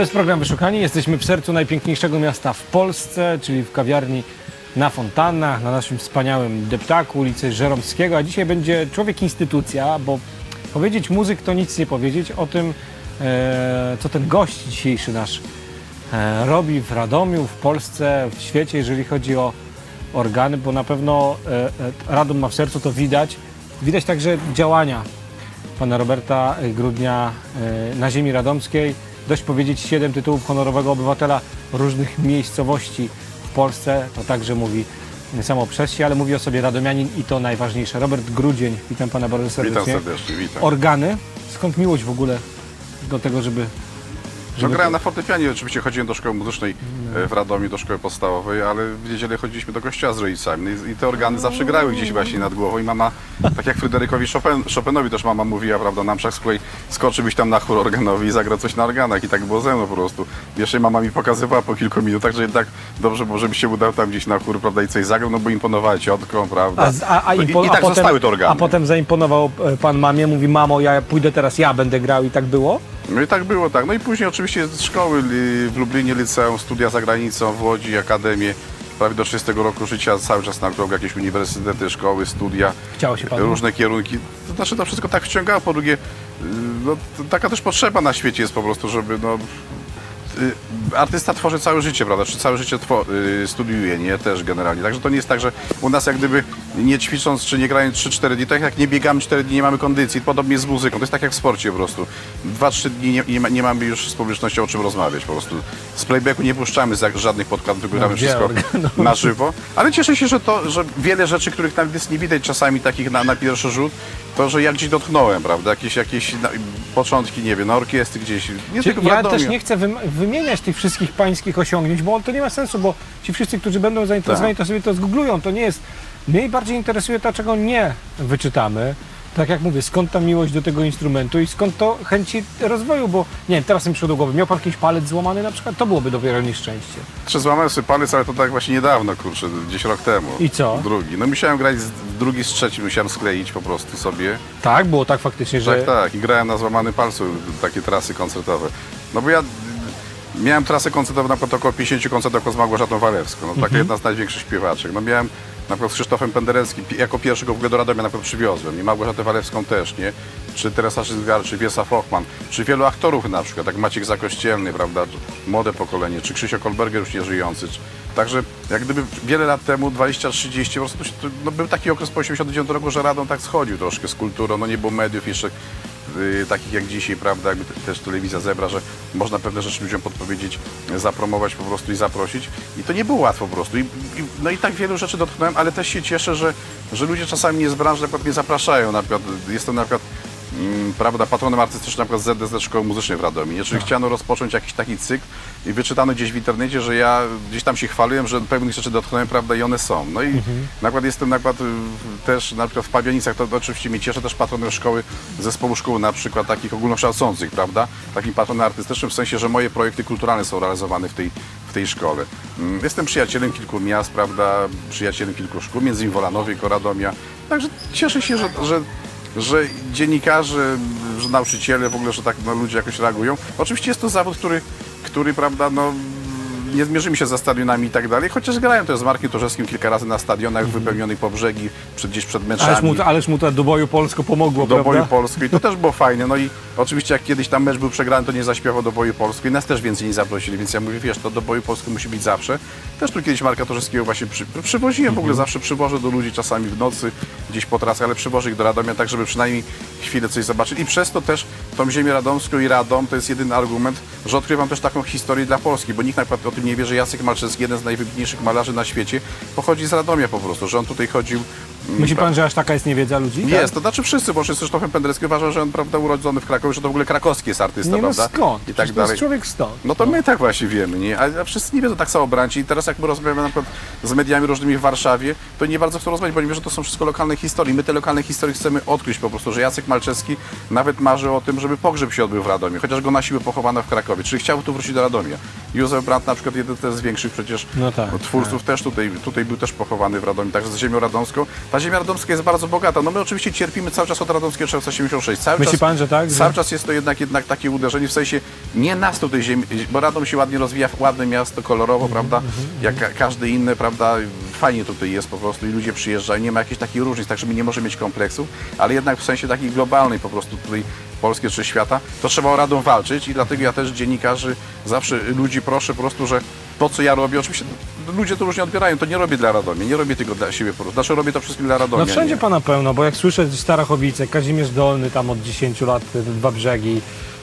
To jest program Wyszukani. Jesteśmy w sercu najpiękniejszego miasta w Polsce, czyli w kawiarni na Fontannach, na naszym wspaniałym deptaku ulicy Żeromskiego. A dzisiaj będzie człowiek instytucja, bo powiedzieć muzyk to nic nie powiedzieć o tym, e, co ten gość dzisiejszy nasz e, robi w Radomiu, w Polsce, w świecie, jeżeli chodzi o organy, bo na pewno e, e, Radom ma w sercu, to widać. Widać także działania pana Roberta Grudnia e, na ziemi radomskiej. Dość powiedzieć 7 tytułów honorowego obywatela różnych miejscowości w Polsce. To także mówi samo przez się, ale mówi o sobie radomianin i to najważniejsze. Robert Grudzień, witam pana bardzo serdecznie. Witam serdecznie, witam. Organy. Skąd miłość w ogóle do tego, żeby... No, grałem na fortepianie, oczywiście chodziłem do szkoły muzycznej e, w Radomiu, do szkoły podstawowej, ale w niedzielę chodziliśmy do kościoła z rodzicami no i, i te organy zawsze grały gdzieś właśnie nad głową i mama, tak jak Fryderykowi Chopin, Chopinowi też mama mówiła, prawda, na mszach z kolei skoczyłbyś tam na chór organowy i zagrał coś na organach i tak było ze mną po prostu. Jeszcze mama mi pokazywała po kilku minutach, że jednak dobrze było, żebyś się udał tam gdzieś na chór, prawda, i coś zagrał, no bo imponowała ciotką, prawda. A, a, a, impo- I, i a tak potem, zostały te organy. A potem zaimponował e, pan mamie, mówi mamo, ja pójdę teraz, ja będę grał i tak było? No i tak było, tak. No i później oczywiście z szkoły w Lublinie, liceum, studia za granicą, w Łodzi, akademię. Prawie do 30 roku życia cały czas na krok jakieś uniwersytety, szkoły, studia, Chciało się panu? różne kierunki. To znaczy to wszystko tak wciągało. Po drugie, y, no, taka też potrzeba na świecie jest po prostu, żeby no, artysta tworzy całe życie, prawda? Czy całe życie y, studiuje, nie? Też generalnie. Także to nie jest tak, że u nas jak gdyby nie ćwicząc, czy nie grając 3-4 dni, tak jak nie biegamy 4 dni, nie mamy kondycji. Podobnie z muzyką. To jest tak jak w sporcie po prostu. 2-3 dni nie, nie, ma, nie mamy już z publicznością o czym rozmawiać po prostu. Z playbacku nie puszczamy za żadnych podkładów, tylko gramy gdzie wszystko organ? na żywo. Ale cieszę się, że to, że wiele rzeczy, których nawet jest nie widać czasami takich na, na pierwszy rzut, to, że ja gdzieś dotknąłem, prawda? Jakieś, jakieś na, początki, nie wiem, na orkiestry gdzieś. Nie tylko Ja też nie chcę wym- wymieniać tych wszystkich pańskich osiągnięć, bo to nie ma sensu, bo ci wszyscy, którzy będą zainteresowani, Tak. to sobie to zgooglują. To nie jest. Mnie bardziej interesuje to, czego nie wyczytamy. Tak jak mówię, skąd ta miłość do tego instrumentu i skąd to chęci rozwoju, bo nie wiem, teraz mi przyszło do głowy, miał pan jakiś palec złamany na przykład? To byłoby dopiero nieszczęście. Czy złamałem sobie palec, ale to tak właśnie niedawno, kurczę, gdzieś rok temu. I co? Drugi. No musiałem grać z, drugi z trzecim, musiałem skleić po prostu sobie. Tak, było tak faktycznie, że Tak, tak. I grałem na złamanym palcu takie trasy koncertowe. No bo ja miałem trasę koncertową na przykład około 50 koncertów z Małgorzatą Walewską. No, taka jedna z największych śpiewaczek. No miałem na przykład z Krzysztofem Pendereckim, jako pierwszego w ogóle do Radomia na przykład przywiozłem. I Małgorzatę Walewską też, nie? Czy Teresa Szydgar, czy Wiesa Fochman, czy wielu aktorów na przykład, jak Maciek Zakościelny, prawda, młode pokolenie, czy Krzysio Kolberger już nie żyjący. Czy... Także jak gdyby wiele lat temu, 20-30, po prostu no, był taki okres po 89 roku, że Radom tak schodził troszkę z kulturą, no nie było mediów jeszcze y, takich jak dzisiaj, prawda, jakby te- też telewizja zebra, że można pewne rzeczy ludziom podpowiedzieć, zapromować po prostu i zaprosić. I to nie było łatwo po prostu. I, i, no i tak wielu rzeczy dotknąłem, ale też się cieszę, że, że ludzie czasami nie z branży na przykład mnie zapraszają. Na przykład, jestem na przykład prawda, patronem artystycznym na przykład ZDZ Szkoły Muzycznej w Radomiu. Czyli chciano rozpocząć jakiś taki cykl i wyczytano gdzieś w internecie, że ja gdzieś tam się chwaliłem, że pewnych rzeczy dotknąłem, prawda, i one są. No i na przykład jestem na przykład y, też na przykład w Pabianicach, to oczywiście mnie cieszę, też patronem szkoły, zespołu szkół na przykład takich ogólnokształcących, prawda, takim patronem artystycznym, w sensie, że moje projekty kulturalne są realizowane w tej, w tej szkole. Mm, Jestem przyjacielem kilku miast, prawda, przyjacielem kilku szkół, między innymi Wolanowej, Koradomia, także cieszę się, że, że że dziennikarze, że nauczyciele, w ogóle, że tak no, ludzie jakoś reagują. Oczywiście jest to zawód, który, który prawda, no, nie zmierzymy się za stadionami i tak dalej, chociaż grałem też z Markiem Torzewskim kilka razy na stadionach wypełnionych po brzegi, przed, gdzieś przed meczami. ależ mu, to, ależ mu to do boju Polsko pomogło, do prawda? boju Polski. I to też było fajne. No i oczywiście jak kiedyś tam mecz był przegrany, to nie zaśpiewał do boju Polski. I nas też więcej nie zaprosili, więc ja mówię, wiesz, to do boju Polski musi być zawsze. Też tu kiedyś Marka Torzewskiego właśnie przy, przywoziłem, w ogóle zawsze przywożę do ludzi, czasami w nocy, gdzieś po trasach, ale przywożę ich do Radomia, tak żeby przynajmniej chwilę coś zobaczyli. I przez to też tą ziemię radomską i Radom to jest jedyny argument, że odkrywam też taką historię dla Polski, bo nikt na przykład o tym nie wie, że Jacek Malczewski, jeden z najwybitniejszych malarzy na świecie, pochodzi z Radomia po prostu, że on tutaj chodził... Myśli pan, że aż taka jest niewiedza ludzi? tak? jest, to znaczy wszyscy, bo Krzysztofem Pendereckim uważał, że on prawda, urodzony w Krakowie, że to w ogóle krakowski jest artysta, Nie no prawda? skąd? I tak to jest człowiek stąd. No to my tak właśnie wiemy, nie? A, a wszyscy nie wiedzą tak samo branci. I teraz jak my rozmawiamy na przykład z mediami różnymi w Warszawie, to nie bardzo chcą rozmawiać, bo nie wiedzą, że to są wszystko lokalne historie. My te lokalne historie chcemy odkryć po prostu, że Jacek Malczewski nawet marzy o tym, żeby pogrzeb się odbył w Radomie, chociaż go na siłę pochowano w Krakowie. Czyli chciał tu wrócić do Radomia. Józef Brandt na przykład jeden też z większych przecież No tak, twórców też tutaj, tutaj był też pochowany w Radomiu, także z ziemią radomską. Ta ziemia radomska jest bardzo bogata. No my oczywiście cierpimy cały czas od radomskiego czerwca 76. Cały Myśli czas, pan, że tak? Że- Cały czas jest to jednak, jednak takie uderzenie w sensie nie nas tej ziemi, bo Radom się ładnie rozwija, ładne miasto, kolorowo, Mhm, prawda? Jak ka- każde inne, prawda? Fajnie tutaj jest po prostu i ludzie przyjeżdżają, nie ma jakichś takich różnic, także my nie możemy mieć kompleksów, ale jednak w sensie takiej globalnej po prostu tutaj Polskie czy świata, to trzeba o Radom walczyć i dlatego ja też dziennikarzy zawsze ludzi proszę po prostu, że to co ja robię, oczywiście ludzie to różnie odbierają, to nie robię dla Radomia, nie robię tego dla siebie po prostu, znaczy robię to wszystkim dla Radomia. No wszędzie nie. pana pełno, bo jak słyszę Starachowice, Kazimierz Dolny tam od 10 lat, te dwa brzegi,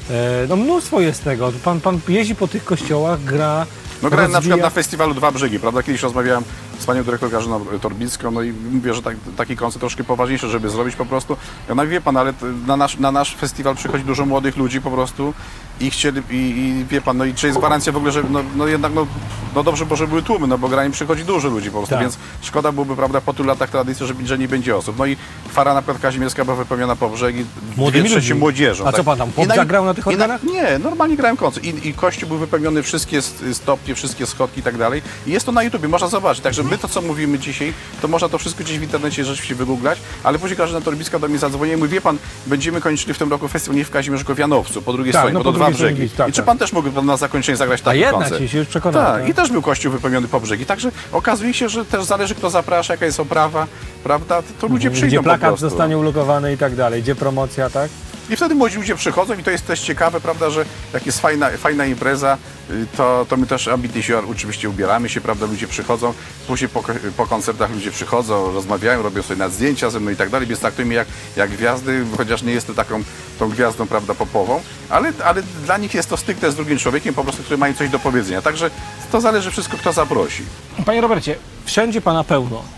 e, no mnóstwo jest tego. Pan, pan jeździ po tych kościołach, gra, No grałem na rozwija- przykład na festiwalu Dwa Brzegi, prawda? Kiedyś rozmawiałem z panią dyrektor Karzyną Torbicką, no i mówię, że tak, taki koncert troszkę poważniejszy, żeby zrobić po prostu. Ja no wie pan, ale na nasz, na nasz festiwal przychodzi dużo młodych ludzi po prostu i chcieli, i, i wie pan, no i czy jest gwarancja w ogóle, że no, no jednak, no, no dobrze, bo że były tłumy, no bo grań przychodzi dużo ludzi po prostu, Tak. więc szkoda byłoby, prawda, po tylu latach tradycji, że, że nie będzie osób. No i fara na przykład kazimierska była wypełniona po brzegi, Młodymi dwie trzecie młodzieżą. tak. A co pan tam, pop na- zagrał na tych organach? Nie, normalnie grałem koncert I, i kościół był wypełniony, wszystkie stopnie, wszystkie schodki i tak dalej. I jest to na YouTubie, można zobaczyć. Także my to, co mówimy dzisiaj, to można to wszystko gdzieś w internecie rzeczywiście wygooglać, ale później Grażyna Torbicka do mnie zadzwoniła i mówi, wie pan, będziemy kończyli w tym roku festiwal nie w Kazimierzu, tylko w Janowcu, po drugiej Tak, stronie, no bo po to dwa brzegi. Tak, I czy tak. pan też mógłby na zakończenie zagrać A taki jednak koncert? się, się już przekonałem. Tak, i też był kościół wypełniony po brzegi. Także okazuje się, że też zależy, kto zaprasza, jaka jest oprawa, prawda? To, ludzie przyjdą Gdzie plakat prostu. zostanie ulokowany i tak dalej, gdzie promocja, tak? I wtedy młodzi ludzie przychodzą i to jest też ciekawe, prawda, że jak jest fajna, fajna impreza, y, to, to my też ambitnie się oczywiście ubieramy się, prawda, ludzie przychodzą, później po, po koncertach ludzie przychodzą, rozmawiają, robią sobie nad zdjęcia ze mną i tak dalej, więc traktujemy jak, jak gwiazdy, chociaż nie jestem taką tą gwiazdą, prawda, popową, ale, ale dla nich jest to stykte z drugim człowiekiem, po prostu, który mają coś do powiedzenia. Także to zależy wszystko, kto zaprosi. Panie Robercie, wszędzie pana pełno.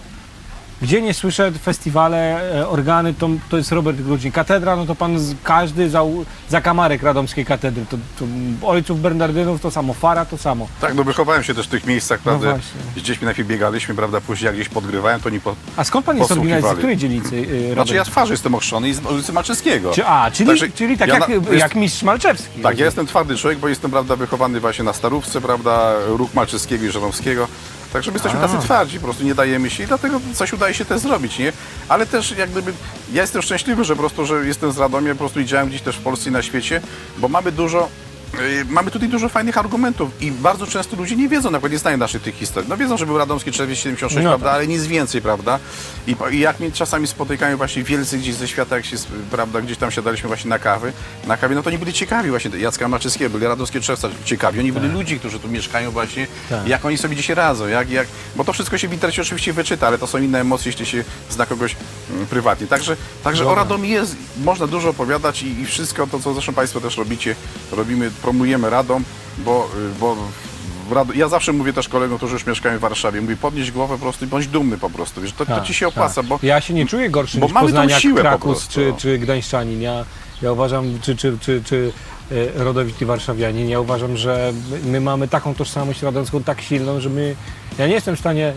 Gdzie nie słyszę festiwale, e, organy, to, to jest Robert Grudziń. Katedra, no to pan z, każdy za, za kamarek radomskiej katedry. To, to ojców Bernardynów to samo, Fara to samo. Tak, no wychowałem się też w tych miejscach, prawda, No właśnie. z dziećmi najpierw biegaliśmy, prawda, później jak gdzieś podgrywałem, to oni po, A skąd pan jest oryginalny? Z której dzielnicy, yy? Znaczy ja z twarzy jestem ochrzczony i z ulicy Malczewskiego. Czy, a, czyli, Także czyli tak ja jak, na- jest- jak mistrz Malczewski. Tak, ja jestem twardy człowiek, bo jestem prawda, wychowany właśnie na Starówce, prawda, Róg Malczyskiego i Żeromskiego. Także my jesteśmy A. tacy twardzi, po prostu nie dajemy się i dlatego coś udaje się też zrobić, nie? Ale też jak gdyby, ja jestem szczęśliwy, że po prostu, że jestem z Radomia, po prostu i działam gdzieś też w Polsce i na świecie, bo mamy dużo Mamy tutaj dużo fajnych argumentów i bardzo często ludzie nie wiedzą, na przykład nie znają naszych tych historii. No wiedzą, że był Radomski 476, No prawda, tak. ale nic więcej, prawda? I, I jak mnie czasami spotykają właśnie wielcy gdzieś ze świata, jak się, prawda, gdzieś tam siadaliśmy właśnie na kawy, na kawie, no to nie byli ciekawi właśnie Jacka Maczyskiego, byli Radomskie Czerwca ciekawi. Oni byli ludzi, którzy tu mieszkają właśnie, Tak. jak oni sobie dzisiaj radzą, jak, jak, bo to wszystko się w internecie oczywiście wyczyta, ale to są inne emocje, jeśli się zna kogoś mm, prywatnie. Także, także o Dobra. Radomiu jest, można dużo opowiadać i, i wszystko to, co zresztą Państwo też robicie, robimy, promujemy Radom, bo, y, bo w Rado... ja zawsze mówię też kolegom, którzy już mieszkają w Warszawie, mówię podnieś głowę po prostu i bądź dumny po prostu, wiesz, to, to Tak, ci się opłaca, tak. bo Ja się nie czuję gorszy bo niż mamy tą siłę Krakus czy, czy Gdańszczanin. Ja, ja uważam, czy, czy, czy, czy e, rodowity warszawianin, ja uważam, że my- my mamy taką tożsamość radomską tak silną, że my, ja nie jestem w stanie,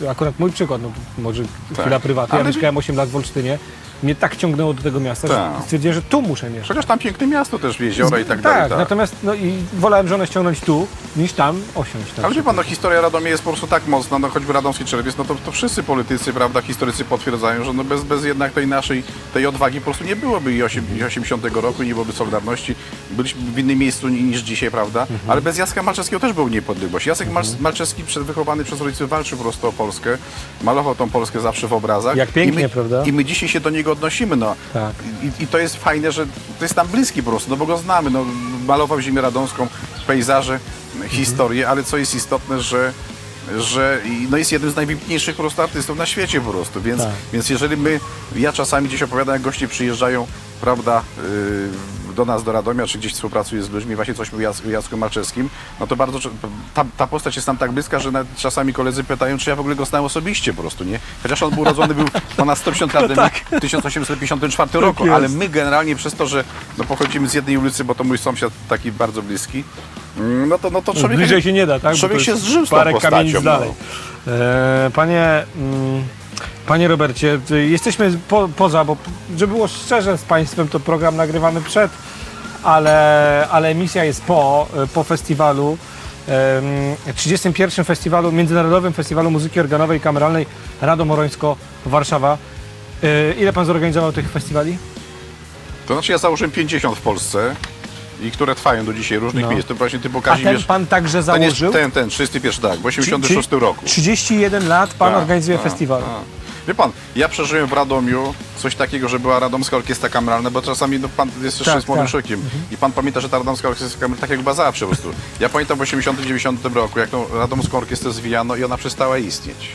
to akurat mój przykład, no, może chwila Tak. prywatna, ja Ale- mieszkałem 8 lat w Olsztynie, mnie tak ciągnęło do tego miasta, że Tak. stwierdziłem, że tu muszę mieszkać. chociaż tam piękne miasto też, jeziora i tak, tak, dalej. Tak. natomiast no, i wolałem żonę ściągnąć tu, niż tam osiąść. na Ale wie pan, no historia Radomia jest po prostu tak mocna, no choćby Radomski Czerwiec, no to, to wszyscy politycy, prawda, historycy potwierdzają, że no bez, bez jednak tej naszej, tej odwagi po prostu nie byłoby i 80 roku, nie byłoby Solidarności, byliśmy w innym miejscu ni- niż dzisiaj, prawda, Mhm. ale bez Jacka Malczewskiego też był niepodległość. Jacek Mal- Malczewski, przed- wychowany przez rodziców, walczył po prostu o Polskę, malował tą Polskę zawsze w obrazach. Jak pięknie, I my, prawda? I my dzisiaj się do niego odnosimy, no. Tak. I, I to jest fajne, że to jest nam bliski po prostu, no bo go znamy, no, malował ziemię radomską, pejzaże, historię, ale co jest istotne, że że no jest jednym z najwybitniejszych po prostu artystów na świecie po prostu, więc, Tak. więc jeżeli my, ja czasami gdzieś opowiadam, jak goście przyjeżdżają, prawda, yy, do nas, do Radomia, czy gdzieś współpracuję z ludźmi, właśnie coś Jac- o Jacku Malczewskim, no to bardzo, ta, ta postać jest nam tak bliska, że nawet czasami koledzy pytają, czy ja w ogóle go znałem osobiście po prostu, nie? Chociaż on był urodzony, był ponad 150 lat temu, w 1854 roku, jest. ale my generalnie przez to, że no, pochodzimy z jednej ulicy, bo to mój sąsiad taki bardzo bliski, mm, no to, no to człowiek... Bliżej się nie da, tak? Bo Człowiek to się jest zżył z tą parę postacią, kamienic no. dalej. E, panie, mm, panie Robercie, y, jesteśmy po, poza, bo żeby było szczerze z Państwem, to program nagrywamy przed, ale, ale emisja jest po, y, po festiwalu. em, 31. Festiwalu, Międzynarodowym Festiwalu Muzyki Organowej i Kameralnej Radom Morońsko Warszawa. E, Ile pan zorganizował tych festiwali? To znaczy ja założyłem 50 w Polsce i które trwają do dzisiaj różnych No. miejsc. To właśnie typu A ten Kazimierz. pan także ten, jest, założył? ten, ten, 31, tak, w 86 Czyli- roku. 31 lat pan Tak, organizuje tak, festiwal. tak. Wie pan, ja przeżyłem w Radomiu coś takiego, że była Radomska Orkiestra Kameralna, bo czasami no, pan jest jeszcze Tak, z młodym tak. człowiekiem i pan pamięta, że ta Radomska Orkiestra Kameralna tak jak zawsze po prostu. Ja pamiętam w 89 roku, jak tą Radomską Orkiestrę zwijano i ona przestała istnieć.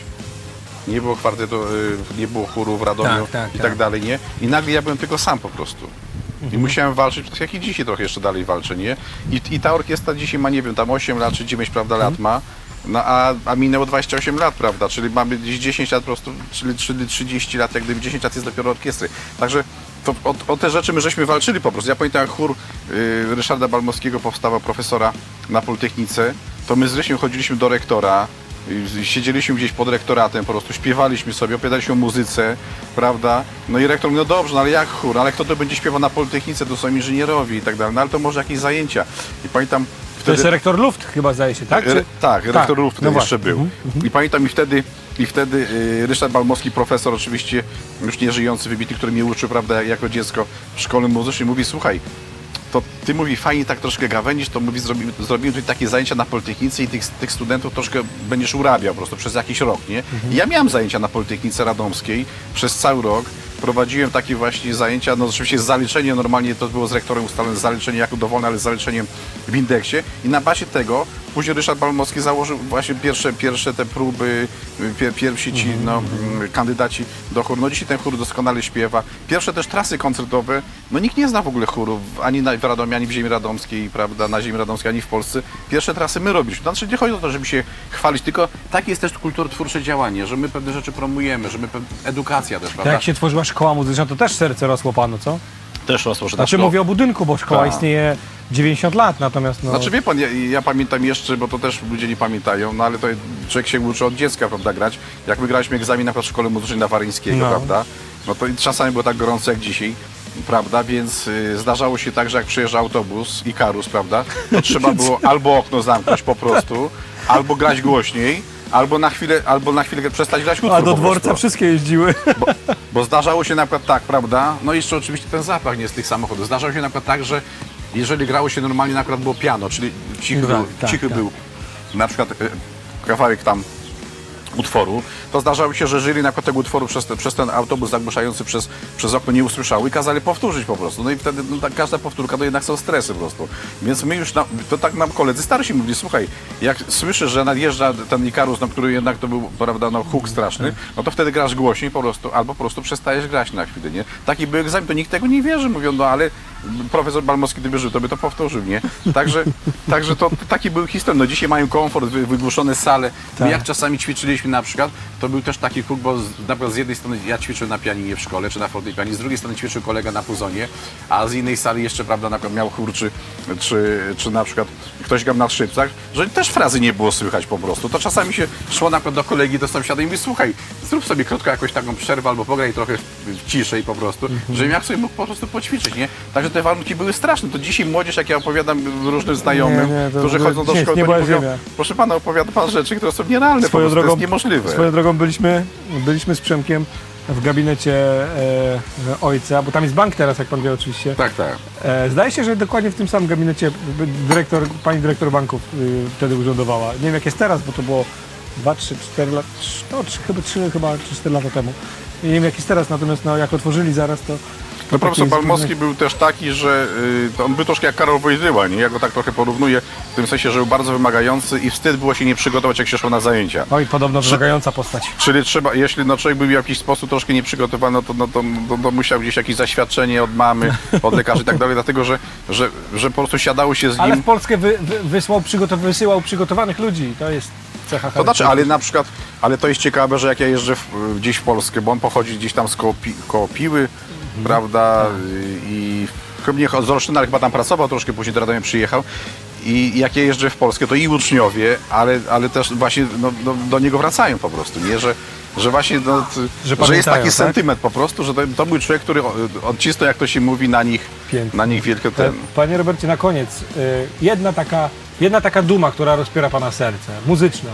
Nie było kwartetu, y, nie było chóru w Radomiu Tak, tak, i tak. tak dalej, nie? I nagle ja byłem tylko sam po prostu. I musiałem walczyć, tak jak i dzisiaj trochę jeszcze dalej walczę, nie? I, I ta orkiestra dzisiaj ma, nie wiem, tam 8 lat czy 9, prawda, lat ma, no, a, a minęło 28 lat, prawda, czyli mamy gdzieś 10 lat po prostu, czyli, czyli 30 lat, jak gdyby 10 lat jest dopiero orkiestry. Także to, o, o te rzeczy my żeśmy walczyli po prostu. Ja pamiętam, jak chór y, Ryszarda Balmowskiego powstawał profesora na Politechnice, to my z Rysiem chodziliśmy do rektora, i Siedzieliśmy gdzieś pod rektoratem, po prostu śpiewaliśmy sobie, opowiadaliśmy o muzyce, prawda? No i rektor mówi, no dobrze, no ale jak chór, ale kto to będzie śpiewał na Politechnice, to są inżynierowie i tak dalej, no ale to może jakieś zajęcia. I pamiętam To jest rektor Luft chyba zdaje się, tak? Re, Czy... tak, rektor Rów wtedy no jeszcze był. I pamiętam i wtedy, i wtedy y, Ryszard Balmowski, profesor oczywiście, już nie żyjący, wybitny, który mnie uczył, prawda, jako dziecko w szkole muzycznej, mówi, słuchaj, to ty mówi fajnie tak troszkę gawędzisz, to mówi zrobimy, zrobimy tutaj takie zajęcia na Politechnice i tych, tych studentów troszkę będziesz urabiał po prostu przez jakiś rok, nie? I ja miałem zajęcia na Politechnice Radomskiej przez cały rok. Prowadziłem takie właśnie zajęcia, no oczywiście z zaliczeniem, normalnie to było z rektorem ustalone zaliczenie jako dowolne, ale z zaliczeniem w indeksie i na bazie tego później Ryszard Balmowski założył właśnie pierwsze, pierwsze te próby, pier, pierwsi ci no, mm, kandydaci do chóru. No dzisiaj ten chór doskonale śpiewa. Pierwsze też trasy koncertowe, no nikt nie zna w ogóle chórów, ani w Radomie, ani w ziemi radomskiej, prawda, na ziemi radomskiej, ani w Polsce. Pierwsze trasy my robiliśmy. Znaczy nie chodzi o to, żeby się chwalić, tylko takie jest też kulturotwórcze działanie, że my pewne rzeczy promujemy, że my pe- edukacja też, To prawda? jak się tworzyła szkoła muzyczna, to też serce rosło panu, co? Też Znaczy szkoła- mówię o budynku, bo szkoła Tak. istnieje 90 lat, natomiast no... Znaczy wie pan, ja, ja pamiętam jeszcze, bo to też ludzie nie pamiętają, no ale to człowiek się uczy od dziecka, prawda, grać. Jak my graliśmy egzamin na przykład w szkole muzycznej na Waryńskiego, No. prawda, no to i czasami było tak gorąco jak dzisiaj, prawda, więc y, zdarzało się tak, że jak przyjeżdżał autobus i karus, prawda, to trzeba było albo okno zamknąć po prostu, albo grać głośniej, albo na chwilę, albo na chwilę przestać grać utwór A do po dworca prostu. wszystkie jeździły. Bo, bo zdarzało się na przykład tak, prawda? No i jeszcze oczywiście ten zapach nie z tych samochodów. Zdarzało się na przykład tak, że jeżeli grało się normalnie, na przykład było piano, czyli cichy, Tak, był, tak, cichy tak. był na przykład e, kawałek tam utworu, to zdarzało się, że jury na przykład tego utworu przez, te, przez ten autobus zagłuszający przez, przez okno nie usłyszały i kazali powtórzyć po prostu. No i wtedy no, tak, każda powtórka to jednak są stresy po prostu. Więc my już, na, to tak nam koledzy starsi mówili, słuchaj, jak słyszysz, że nadjeżdża ten Ikarus, no, który jednak to był, prawda, no, huk straszny, no to wtedy grasz głośniej po prostu, albo po prostu przestajesz grać na chwilę, nie? Taki był egzamin, to nikt tego nie wierzy, mówią, no ale profesor Balmowski gdyby żył, to by to powtórzył, nie? Także, także to, to taki był historia. No dzisiaj mają komfort, wy, wygłuszone sale. My Tak. jak czasami ćwiczyliśmy na przykład, to był też taki huk, bo z, na przykład z jednej strony ja ćwiczyłem na pianinie w szkole, czy na fortepianie, z drugiej strony ćwiczył kolega na puzonie, a z innej sali jeszcze, prawda, na przykład miał chór, czy, czy, czy na przykład ktoś grał na skrzypcach, że też frazy nie było słychać po prostu. To czasami się szło na przykład do kolegi, do sąsiada i mówi, słuchaj, zrób sobie krótko jakąś taką przerwę albo pograj trochę ciszej po prostu, żebym jak sobie mógł po prostu poćwiczyć, nie? Także te warunki były straszne. To dzisiaj młodzież, jak ja opowiadam różnym znajomym, Nie, nie, to którzy w ogóle chodzą do nie- szkoły, nie była mówią, ziemia. proszę pana, opowiada pan rzeczy, które są nierealne, po Swoją prostu, to jest niemożliwe. swoją drogą byliśmy, byliśmy z Przemkiem w gabinecie e, ojca, bo tam jest bank teraz, jak pan wie oczywiście. Tak, tak. E, zdaje się, że dokładnie w tym samym gabinecie dyrektor, pani dyrektor banków y, wtedy urzędowała. Nie wiem jak jest teraz, bo to było 2, 3, 4 lata, no, trzy- chyba 3, chyba 3, 4 lata temu. Nie wiem jak jest teraz, natomiast no, jak otworzyli zaraz, to... No profesor taki Balmowski był też taki, że y, on był troszkę jak Karol Wojtyła, nie? Ja go tak trochę porównuję, w tym sensie, że był bardzo wymagający i wstyd było się nie przygotować, jak się szło na zajęcia. Oj, podobno wymagająca postać. Czyli trzeba, jeśli no, człowiek był w jakiś sposób troszkę nieprzygotowany, no to, no, to, to, to musiał gdzieś jakieś zaświadczenie od mamy, od lekarzy i tak dalej, dlatego że, że, że po prostu siadało się z Ale nim. w Polskę wy, wy, wysłał, przygotow, wysyłał przygotowanych ludzi. To jest cecha To znaczy, ale na przykład, ale to jest ciekawe, że jak ja jeżdżę w, gdzieś w Polskę, bo on pochodzi gdzieś tam z koło, koło Piły, prawda, i chyba nie, z Olsztyna ale chyba tam pracował, troszkę później do Radomia przyjechał. I jak ja jeżdżę w Polskę, to i uczniowie, ale, ale też właśnie no, no, do niego wracają po prostu, nie? Że, że właśnie no, Że że, jest taki tak? sentyment po prostu, że to, to był człowiek, który odcisnął, jak to się mówi, na nich, Pięknie. na nich wielkie ten. Panie Robercie, na koniec, y, jedna taka jedna taka duma, która rozpiera pana serce, muzyczna.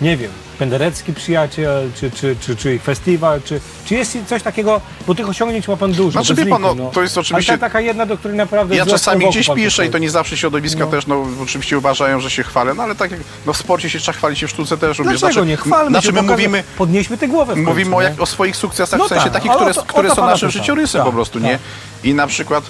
Nie wiem, Penderecki przyjaciel, czy, czy, czy, czy festiwal, czy, czy jest coś takiego, bo tych osiągnięć ma pan dużo. Znaczy, wie pan, no, to jest oczywiście- Ale ta, taka jedna, do której naprawdę Ja czasami gdzieś piszę i to nie zawsze środowiska też, no oczywiście uważają, że się chwalę, no ale tak jak no, w sporcie się trzeba chwalić w sztuce też. Dlaczego nie chwalmy Znaczy my mówimy, Podnieśmy tę głowę końcu, mówimy o, jak, o swoich sukcesach, No w sensie tak, takich, które, o to- o które są naszym życiorysem Tak, po prostu, nie? tak. I na przykład,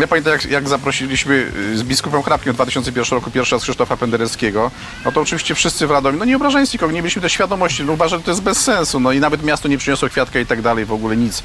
ja pamiętam jak, jak zaprosiliśmy y, z biskupem Hrabkiem w 2001 roku pierwszy raz Krzysztofa Pendereckiego, no to oczywiście wszyscy w Radomiu, no nie obrażając nikogo, nie mieliśmy tej świadomości, no uważam, że to jest bez sensu, no i nawet miasto nie przyniosło kwiatka i tak dalej, w ogóle nic.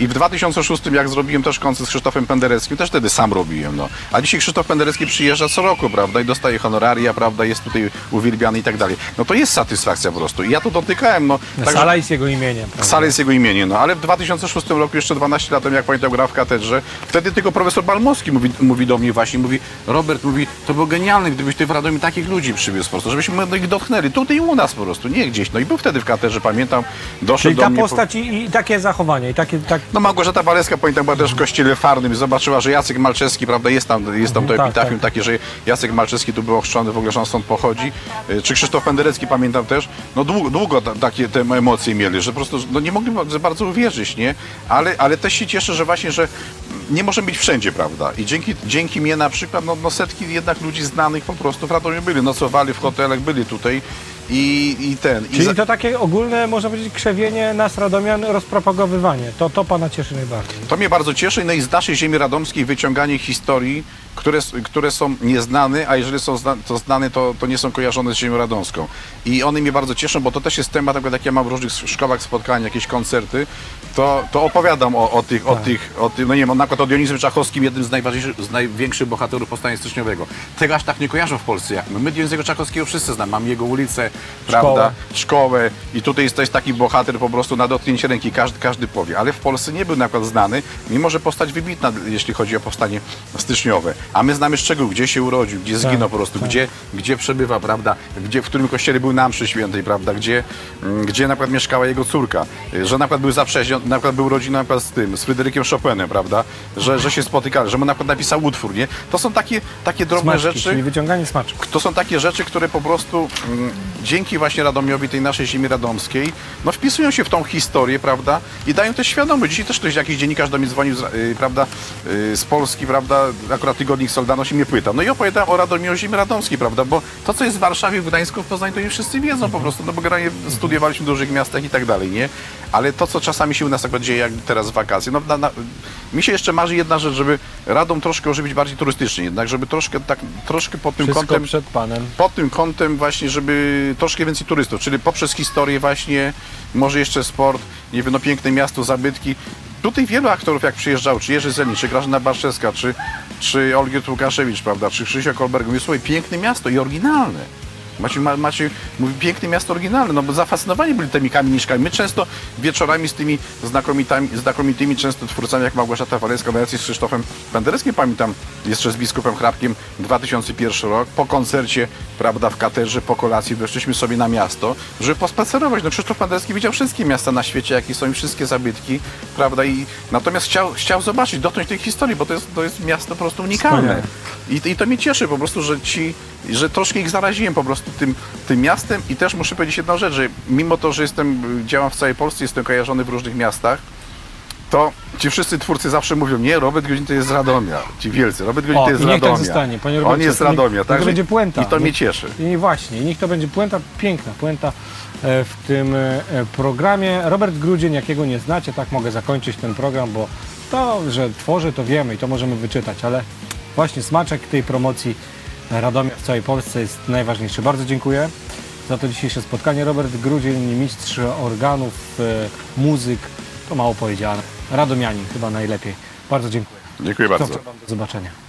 I w 2006 jak zrobiłem też koncert z Krzysztofem Pendereckim, też wtedy sam robiłem, no. A dzisiaj Krzysztof Penderecki przyjeżdża co roku, prawda, i dostaje honoraria, prawda, jest tutaj uwielbiany i tak dalej. No to jest satysfakcja po prostu. I ja to dotykałem, no. także- Sala jest jego imieniem. prawda? Sala jest jego imieniem, no ale w 2006 roku, jeszcze 12 lat temu, jak pamiętam, grał w katedrze, wtedy tylko profesor Balmowski mówi, mówi do mnie właśnie, mówi, Robert, mówi, to było genialne, gdybyś ty w Radomiu takich ludzi przywiózł po prostu, żebyśmy ich dotknęli, tutaj u nas po prostu, nie gdzieś. No i był wtedy w katedrze, pamiętam, doszedł Czyli do ta mnie... po- postać i, i takie zachowanie, i takie... Tak, no Małgorzata Waleska, pamiętam, była też w kościele farnym i zobaczyła, że Jacek Malczewski, prawda, jest tam, jest tam to Mhm, tak, epitafium takie, że Jacek Malczewski tu był ochrzczony, w ogóle, że on stąd pochodzi. Y, Czy Krzysztof Penderecki, pamiętam też, no długo, długo ta, takie te emocje mieli, że po prostu no, nie mogli za bardzo uwierzyć, nie? Ale, ale też się cieszę, że właśnie, że nie możemy być wszędzie, prawda? I dzięki, dzięki mnie na przykład, no, no setki jednak ludzi znanych po prostu w Radomiu byli, nocowali w hotelach, byli tutaj i, i ten. I Czyli za- to takie ogólne, można powiedzieć, krzewienie nas Radomian, rozpropagowywanie. To, to pana cieszy najbardziej. To mnie bardzo cieszy. No i z naszej ziemi radomskiej wyciąganie historii, które, które są nieznane, a jeżeli są zna, to znane, to, to nie są kojarzone z ziemią radomską. I one mnie bardzo cieszą, bo to też jest temat, jak ja mam w różnych szkołach spotkania, jakieś koncerty, to, to opowiadam o, o tych, o tych, o tych, no nie wiem, na przykład o Dionizem Czachowskim, jednym z najważniejszych, z największych bohaterów powstania styczniowego. Tego aż tak nie kojarzą w Polsce jak my. My Dionizego Czachowskiego wszyscy znamy, mamy jego ulicę, prawda, szkołę i tutaj jest też taki bohater po prostu na dotknięcie ręki, każdy, każdy powie, ale w Polsce nie był na przykład znany, mimo że postać wybitna, jeśli chodzi o powstanie styczniowe. A my znamy szczegół, gdzie się urodził, gdzie zginął po prostu, gdzie, gdzie przebywa, prawda, gdzie, w którym kościele był na mszy świętej, prawda, gdzie, mm, gdzie na przykład mieszkała jego córka, y, że na przykład był zaprzeźniony, na przykład był rodzina na przykład z tym, z Fryderykiem Chopinem, prawda, że, że się spotykali, że mu na przykład napisał utwór, nie? To są takie, takie drobne Smaczki, rzeczy. czyli wyciąganie smaczków. To są takie rzeczy, które po prostu mm, dzięki właśnie Radomiowi, tej naszej ziemi radomskiej, no wpisują się w tą historię, prawda? I dają też świadomość. Dzisiaj też ktoś, jakiś dziennikarz do mnie dzwonił, z, y, prawda, y, z Polski, prawda, akurat tygodnik Soldano się mnie pytał. No i opowiadałem o Radomiu, o ziemi radomskiej, prawda, bo to, co jest w Warszawie, w Gdańsku, w Poznaniu, to nie wszyscy wiedzą po prostu, no bo generalnie studiowaliśmy w dużych miastach i tak dalej, nie? Ale to, co czasami się u nas akurat dzieje, jak teraz wakacje, no na, na, mi się jeszcze marzy jedna rzecz, żeby Radom troszkę ożywić bardziej turystycznie, jednak, żeby troszkę tak, troszkę pod tym Wszystko kątem przed panem. pod tym kątem właśnie, żeby troszkę więcej turystów, czyli poprzez historię właśnie, może jeszcze sport, nie wiem, no piękne miasto, zabytki. Tutaj wielu aktorów jak przyjeżdżał, czy Jerzy Zelin, czy Grażyna Barszewska, czy, czy Olgierd Łukaszewicz, prawda, czy Krzysia Kolberg, mówię, słuchaj, piękne miasto i oryginalne. Macie, ma, macie mówi, piękne miasto oryginalne, no bo zafascynowani byli tymi kamieniczkami. My często wieczorami z tymi znakomitymi, znakomitymi często twórcami jak Małgorzata Walewska, no ja z Krzysztofem Pendereckim pamiętam, jeszcze z biskupem Hrabkiem 2001 rok, po koncercie, prawda, w katedrze, po kolacji weszliśmy sobie na miasto, żeby pospacerować. No Krzysztof Penderecki widział wszystkie miasta na świecie, jakie są i wszystkie zabytki, prawda, i natomiast chciał, chciał zobaczyć, dotknąć tej historii, bo to jest, to jest miasto po prostu unikalne. I, I to mnie cieszy po prostu, że ci, że troszkę ich zaraziłem po prostu tym, tym miastem i też muszę powiedzieć jedną rzecz, że mimo to, że jestem, działam w całej Polsce, jestem kojarzony w różnych miastach, to ci wszyscy twórcy zawsze mówią, nie, Robert Godzin to jest z Radomia, ci wielcy, Robert Godzin O, to jest z niech tak Radomia. zostanie, panie On Robercie, jest z to niech- Radomia, niech to także- będzie puenta. I to mnie Niech- cieszy. I właśnie, niech to będzie puenta, piękna puenta e, w tym e, programie. Robert Grudzień, jakiego nie znacie, tak mogę zakończyć ten program, bo to, że tworzy, to wiemy i to możemy wyczytać, ale właśnie smaczek tej promocji Radomia w całej Polsce jest najważniejszy. Bardzo dziękuję za to dzisiejsze spotkanie. Robert Grudzień, mistrz organów, e, muzyk, to mało powiedziane. Radomianin chyba najlepiej. Bardzo dziękuję. Dziękuję bardzo. Do zobaczenia.